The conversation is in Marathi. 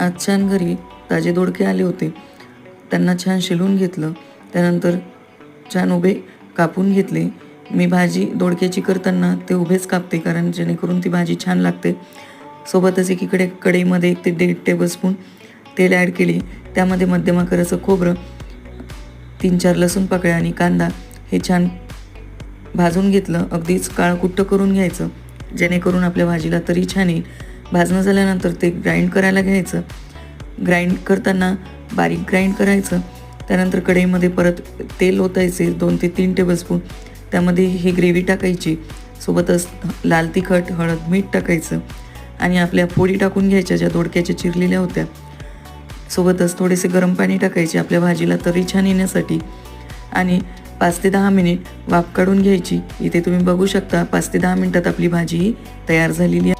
आज छान घरी ताजे दोडके आले होते. त्यांना छान शिलून घेतलं. त्यानंतर छान उभे कापून घेतले. मी भाजी दोडक्याची करताना ते उभेच कापते कारण जेणेकरून ती भाजी छान लागते. सोबतच एकीकडे कढईमध्ये एक ते दीड टेबलस्पून तेल ॲड केले. त्यामध्ये मध्यम आकाराचं खोबरं तीन चार लसूण पाकळ्या आणि कांदा हे छान भाजून घेतलं. अगदीच काळकुट्ट करून घ्यायचं. जेणेकरून आपल्या भाजीला तरी छान येईल. भाजणं झाल्यानंतर ते ग्राइंड करायला घ्यायचं. ग्राइंड करताना बारीक ग्राइंड करायचं. त्यानंतर कढईमध्ये परत तेल ओतायचे दोन ते तीन टेबलस्पून त्यामध्ये ही ग्रेव्ही टाकायची. सोबतच लाल तिखट हळद मीठ टाकायचं. आणि आपल्या फोडी टाकून घ्यायच्या ज्या दोडक्याच्या चिरलेल्या होत्या. सोबतच थोडेसे गरम पाणी टाकायचे आपल्या भाजीला तरी छान येण्यासाठी. आणि पाच ते दहा मिनिट वाफ काढून घ्यायची. इथे तुम्ही बघू शकता पाच ते दहा मिनिटात आपली भाजी ही तयार झालेली